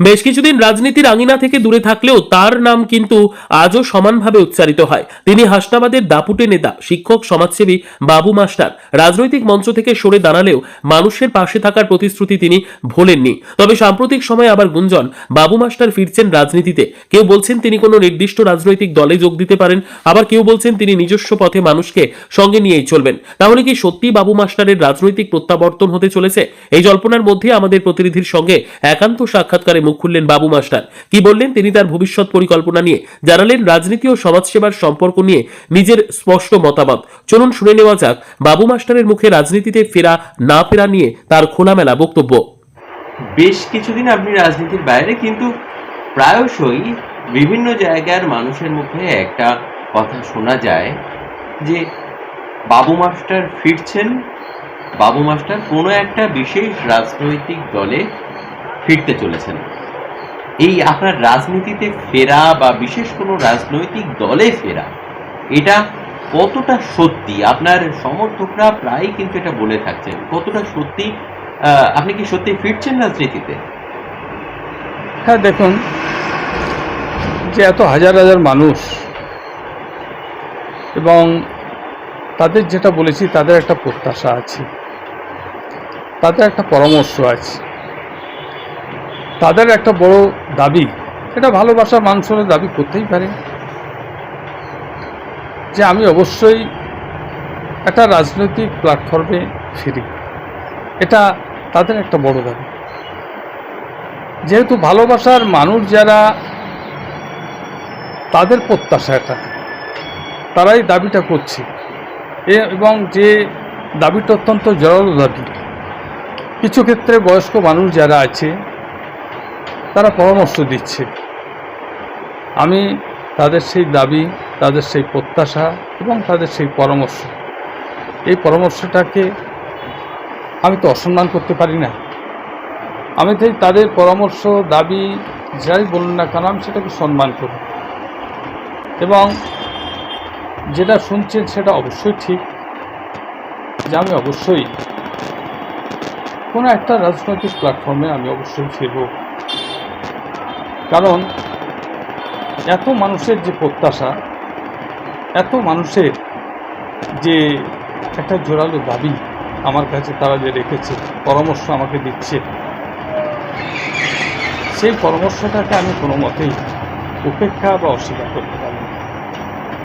বেশ কিছুদিন রাজনীতির আঙিনা থেকে দূরে থাকলেও তার নাম কিন্তু আজও সমানভাবে উচ্চারিত হয়। তিনি হাসনাবাদের দাপুটে নেতা, শিক্ষক, সমাজসেবী, বাবু মাস্টার, রাজনৈতিক মঞ্চ থেকে সরে দাঁড়ালেও মানুষের পাশে থাকার প্রতিশ্রুতি তিনি ভোলেননি। তবে সাম্প্রতিক সময়ে আবার গুঞ্জন, বাবু মাস্টার ফিরছেন রাজনীতিতে। কেউ বলছেন তিনি কোনো নির্দিষ্ট রাজনৈতিক দলে যোগ দিতে পারেন, আবার কেউ বলছেন তিনি নিজস্ব পথে মানুষকে সঙ্গে নিয়েই চলবেন। তাহলে কি সত্যি বাবু মাস্টারের রাজনৈতিক প্রত্যাবর্তন হতে চলেছে? এই জল্পনার মধ্যে আমাদের প্রতিনিধির সঙ্গে একান্ত সাক্ষাৎকারে মুখ খুললেন বাবু মাস্টার। কি বললেন তিনি তার ভবিষ্যৎ পরিকল্পনা নিয়ে? জানালেন রাজনীতি ও সমাজসেবার সম্পর্ক নিয়ে নিজের স্পষ্ট মতামত। চলুন শুনে নেওয়া যাক, বাবু মাস্টারের মুখে রাজনীতিতে ফেরা না ফেরা নিয়ে তার খোলামেলা বক্তব্য। বেশ কিছুদিন আপনি রাজনীতির বাইরে, কিন্তু প্রায়শই বিভিন্ন জায়গার মানুষের মুখে একটা কথা শোনা যায় যে বাবু মাস্টার ফিরছেন। বাবু মাস্টার কোনো একটা বিশেষ রাজনৈতিক দলে ফিরতে চলেছেন। এই আপনার রাজনীতিতে ফেরা বা বিশেষ কোনো রাজনৈতিক দলে ফেরা, এটা কতটা সত্যি? আপনার সমর্থকরা প্রায় কিন্তু এটা বলে থাকছেন। কতটা সত্যি? আপনি কি সত্যি ফিরছেন রাজনীতিতে? হ্যাঁ দেখুন, যে এত হাজার হাজার মানুষ এবং তাদের যেটা বলেছি, তাদের একটা প্রত্যাশা আছে, তাদের একটা পরামর্শ আছে। তাদের একটা বড় দাবি, এটা ভালোবাসার মানুষের দাবি করতেই পারে। যে আমি অবশ্যই একটা রাজনৈতিক প্ল্যাটফর্মে ফিরি। এটা তাদের একটা বড় দাবি। যেহেতু ভালোবাসার মানুষ যারা, তাদের প্রত্যাশা এটা। তারাই দাবিটা করছে। এবং যে দাবিটা অত্যন্ত জোরালো দাবি, কিছু ক্ষেত্রে বয়স্ক মানুষ যারা আছে তারা পরামর্শ দিচ্ছে। আমি তাদের সেই দাবি, তাদের সেই প্রত্যাশা এবং তাদের সেই পরামর্শ। এই পরামর্শটাকে আমি তো অসম্মান করতে পারি না। আমি তাই তাদের পরামর্শ, দাবি যাই বলুন না কেন, আমি সেটাকে সম্মান করি। এবং যেটা শুনছেন সেটা অবশ্যই ঠিক যে আমি অবশ্যই কোনো একটা রাজনৈতিক প্ল্যাটফর্মে আমি অবশ্যই ফিরব। কারণ এত মানুষের যে প্রত্যাশা, এত মানুষের যে একটা জোরালো দাবি আমার কাছে তারা যে রেখেছে, পরামর্শ আমাকে দিচ্ছে, সেই পরামর্শটাকে আমি কোনো মতেই উপেক্ষা বা অস্বীকার করতে পারি না।